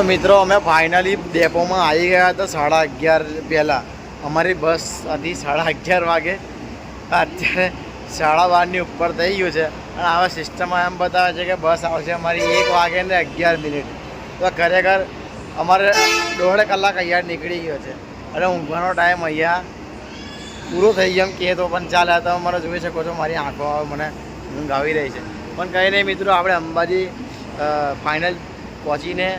તો મિત્રો, અમે ફાઇનલી ડેપોમાં આવી ગયા હતા સાડા અગિયાર પહેલાં. અમારી બસ હતી સાડા અગિયાર વાગે. અત્યારે સાડા બારની ઉપર થઈ ગયું છે. અને આવા સિસ્ટમમાં એમ બતાવે છે કે બસ આવશે અમારી એક વાગે ને અગિયાર મિનિટ. તો ખરેખર અમારે દોઢ કલાક અહીંયા નીકળી ગયો છે. અને ઊંઘવાનો ટાઈમ અહીંયા પૂરો થઈ ગયો એમ કહે તો પણ ચાલે. તમે મને જોઈ શકો છો, મારી આંખો મને ઊંઘ આવી રહી છે. પણ કંઈ નહીં મિત્રો, આપણે અંબાજી ફાઇનલ પહોંચીને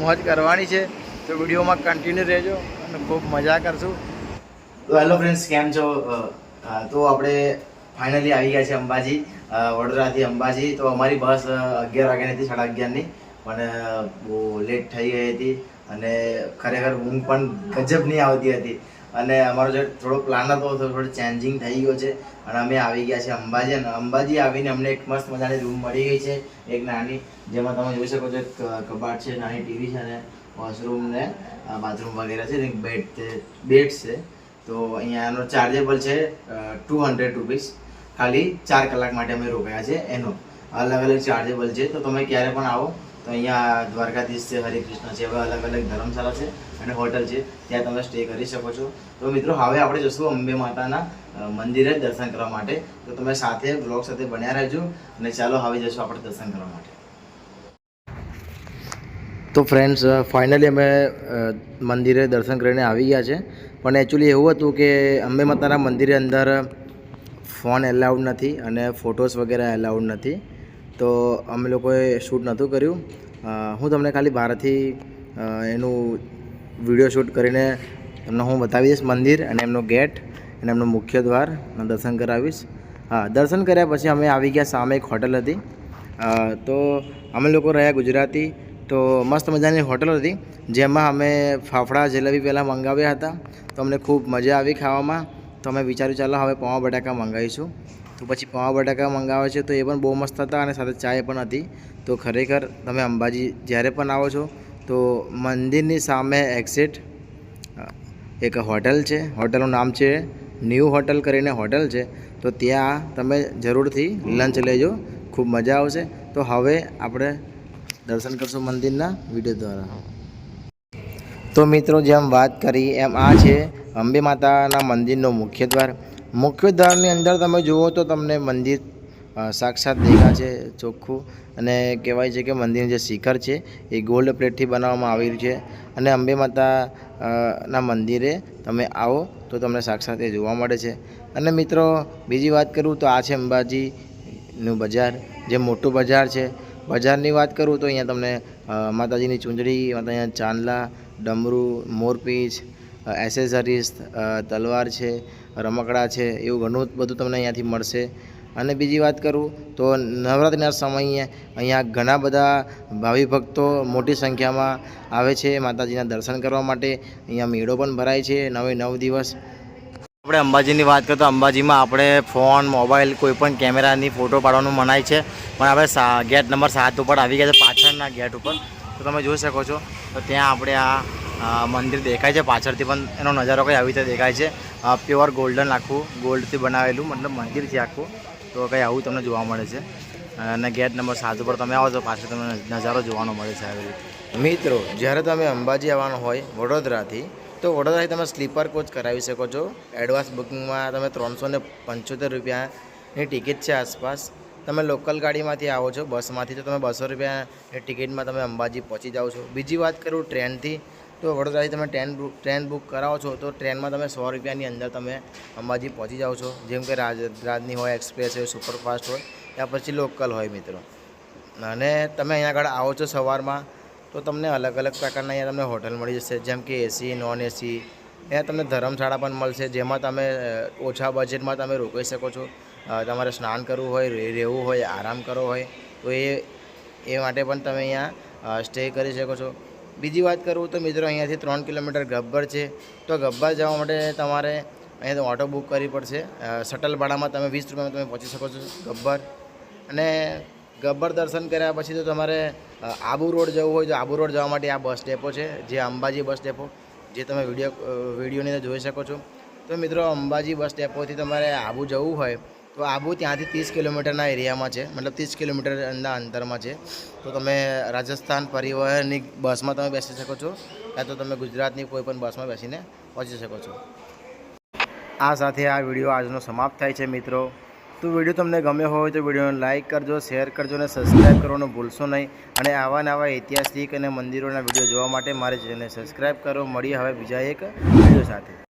મોજ કરવાની છે. તો વિડીયોમાં કન્ટિન્યુ રહેજો અને ખૂબ મજા કરશું. તો હેલો ફ્રેન્ડ્સ કેમ છો? તો આપણે ફાઇનલી આવી ગયા છે અંબાજી વડોદરાથી અંબાજી. તો અમારી બસ અગિયાર વાગ્યાની હતી, સાડા અગિયારની. પણ બહુ લેટ થઈ ગઈ હતી અને ખરેખર ઊંઘ પણ ગજબની આવતી હતી. અને અમારો જે થોડો પ્લાન હતો, થોડો ચેન્જિંગ થઈ ગયો છે. અને અમે આવી ગયા છે અંબાજી અને અંબાજી આવીને અમને એક મસ્ત મજાની રૂમ મળી ગઈ છે. એક નાની, જેમાં તમે જોઈ શકો છો કબાટ છે, નાની ટીવી છે અને વોશરૂમ ને બાથરૂમ વગેરે છે. બેડ છે બેડ છે. તો અહીંયા એનો ચાર્જેબલ છે ટુ હંડ્રેડ રૂપીસ ખાલી ચાર કલાક માટે અમે રોકાયા છે એનો. અલગ અલગ ચાર્જેબલ છે. તો તમે ક્યારે પણ આવો તો અહીંયા દ્વારકાધીશ છે હરિકૃષ્ણ છે, એવા અલગ અલગ ધર્મશાળા છે અને હોટલ છે, ત્યાં તમે સ્ટે કરી શકો છો. તો મિત્રો, હવે આપણે જશું અંબે માતાના મંદિરે દર્શન કરવા માટે. તો તમે સાથે બ્લોગ સાથે બન્યા રહેજો અને ચાલો હવે જશું આપણે દર્શન કરવા માટે. તો ફ્રેન્ડ્સ ફાઇનલી અમે મંદિરે દર્શન કરીને આવી ગયા છે. પણ એકચ્યુઅલી એવું હતું કે અંબે માતાના મંદિરે અંદર ફોન એલાઉડ નથી અને ફોટોસ વગેરે એલાઉડ નથી. તો અમે લોકોએ શૂટ નહોતું કર્યું. હું તમને ખાલી બહારથી એનું વીડિયો શૂટ કરીને તમને હું બતાવી દઈશ મંદિર અને એમનો ગેટ અને એમનું મુખ્ય દ્વાર. દર્શન કરાવીશ. હા, દર્શન કર્યા પછી અમે આવી ગયા સામે એક હોટલ હતી. તો અમે લોકો રહ્યા ગુજરાતી. તો મસ્ત મજાની હોટલ હતી. જેમાં અમે ફાફડા જલેબી પહેલાં મંગાવ્યા હતા. તો અમને ખૂબ મજા આવી ખાવામાં. તો અમે વિચાર્યું ચાલો હવે પૌવા બટાકા મંગાવીશું. તો પછી પૌવા બટાકા મંગાવે છે તો એ પણ બહુ મસ્ત હતા અને સાથે ચાય પણ હતી. તો ખરેખર તમે અંબાજી જ્યારે પણ આવો છો, તો મંદિરની સામે એક્ઝિટ એક હોટલ છે. હોટલનું નામ છે ન્યૂ હોટલ કરીને હોટલ છે. તો ત્યાં તમે જરૂરથી લંચ લેજો. ખૂબ મજા આવશે. તો હવે આપણે દર્શન કરશું મંદિરના વીડિયો દ્વારા. તો મિત્રો જેમ વાત કરી એમ આ છે અંબે માતાના મંદિરનો મુખ્ય દ્વાર. મુખ્ય દ્વારની અંદર તમે જુઓ તો તમને મંદિર સાક્ષાત દેખાશે ચોખ્ખું અને કહેવાય છે કે મંદિરનું જે શિખર છે એ ગોલ્ડ પ્લેટથી બનાવવામાં આવેલું છે અને અંબે માતા ના મંદિરે તમે આવો તો તમને સાક્ષાત એ જોવા મળે છે. અને મિત્રો બીજી વાત કરું તો આ છે અંબાજીનું બજાર, જે મોટું બજાર છે. બજારની વાત કરું તો અહીંયા તમને માતાજીની ચૂંદડી માતાજીના ચાંદલા, ડમરું મોરપીંછ એસેસરીઝ તલવાર છે, રમકડા છે, એવું ઘણું બધું તમને અહીંયાથી મળશે. અને બીજી વાત કરું તો નવરાત્રિના સમયે અહીંયા ઘણા બધા ભાવિ ભક્તો મોટી સંખ્યામાં આવે છે માતાજીના દર્શન કરવા માટે. અહીંયા મેળો પણ ભરાય છે, નવે નવ દિવસ. આપણે અંબાજીની વાત કરીએ તો અંબાજીમાં આપણે ફોન, મોબાઈલ, કોઈપણ કેમેરાની ફોટો પાડવાનું મનાય છે. પણ આપણે ગેટ નંબર સાત ઉપર આવી ગયા છે, પાછળના ગેટ ઉપર. તો તમે જોઈ શકો છો, તો ત્યાં આપણે આ મંદિર દેખાય છે. પાછળથી પણ એનો નજારો કંઈ આવી રીતે દેખાય છે. પ્યોર ગોલ્ડન આખું, ગોલ્ડથી બનાવેલું, મતલબ મંદિર છે આખું. તો કંઈ આવું તમને જોવા મળે છે. અને ગેટ નંબર સાત ઉપર તમે આવો તો પાછળ તમને નજારો જોવાનો મળે છે મિત્રો, જ્યારે તમે અંબાજી આવવાનું હોય, વડોદરાથી તો વડોદરાથી તમે સ્લીપર કોચ કરાવી શકો છો. એડવાન્સ બુકિંગમાં તમે ત્રણસો ને પંચોતેર રૂપિયાની ટિકિટ છે આસપાસ. તમે લોકલ ગાડીમાંથી આવો છો, બસમાંથી, તો તમે બસો રૂપિયાની ટિકિટમાં તમે અંબાજી પહોંચી જાઓ છો. બીજી વાત કરું ટ્રેનથી, તો વડોદરાથી તમે ટ્રેન ટ્રેન બુક કરાવો છો, તો ટ્રેનમાં તમે સો રૂપિયાની અંદર તમે અંબાજી પહોંચી જાઓ છો. જેમ કે રાજ, રાજની હોય, એક્સપ્રેસ હોય, સુપરફાસ્ટ હોય ત્યાં પછી લોકલ હોય મિત્રો. અને તમે અહીંયા આગળ આવો છો સવારમાં તો તમને અલગ અલગ પ્રકારના અહીંયા તમને હોટલ મળી જશે, જેમ કે એસી નોન એસી અહીંયા તમને ધર્મશાળા પણ મળશે, જેમાં તમે ઓછા બજેટમાં તમે રોકાઈ શકો છો. તમારે સ્નાન કરવું હોય રહેવું હોય, આરામ કરવો હોય, તો એ એ માટે પણ તમે અહીંયા સ્ટે કરી શકો છો. બીજી વાત કરું તો મિત્રો અહીંયાથી ત્રણ કિલોમીટર ગબ્બર છે. તો ગબ્બર જવા માટે તમારે અહીંયા ઓટો બુક કરવી પડશે. શટલ ભાડામાં તમે વીસ રૂપિયામાં તમે પહોંચી શકો છો ગબ્બર. અને ગબ્બર દર્શન કર્યા પછી તો તમારે આબુ રોડ જવું હોય તો આબુ રોડ જવા માટે આ બસ ડેપો છે, જે અંબાજી બસ ડેપો, જે તમે વીડિયો વિડીયોની અંદર જોઈ શકો છો. તો મિત્રો, અંબાજી બસ ડેપોથી તમારે આબુ જવું હોય તો આબુ ત્યાંથી ત્રીસ કિલોમીટરના એરિયામાં છે, મતલબ ત્રીસ કિલોમીટરના અંતરમાં છે. તો તમે રાજસ્થાન પરિવહનની બસમાં તમે બેસી શકો છો કાં તો તમે ગુજરાતની કોઈપણ બસમાં બેસીને પહોંચી શકો છો. આ સાથે આ વીડિયો આજનો સમાપ્ત થાય છે મિત્રો. તો વીડિયો તમને ગમ્યો હોય તો વિડીયોને લાઇક કરજો, શેર કરજો અને સબસ્ક્રાઈબ કરવાનું ભૂલશો નહીં. અને આવા નવા ઐતિહાસિક અને મંદિરોના વીડિયો જોવા માટે મારી ચેનલને સબસ્ક્રાઈબ કરો. મળીએ હવે બીજા એક વીડિયો સાથે.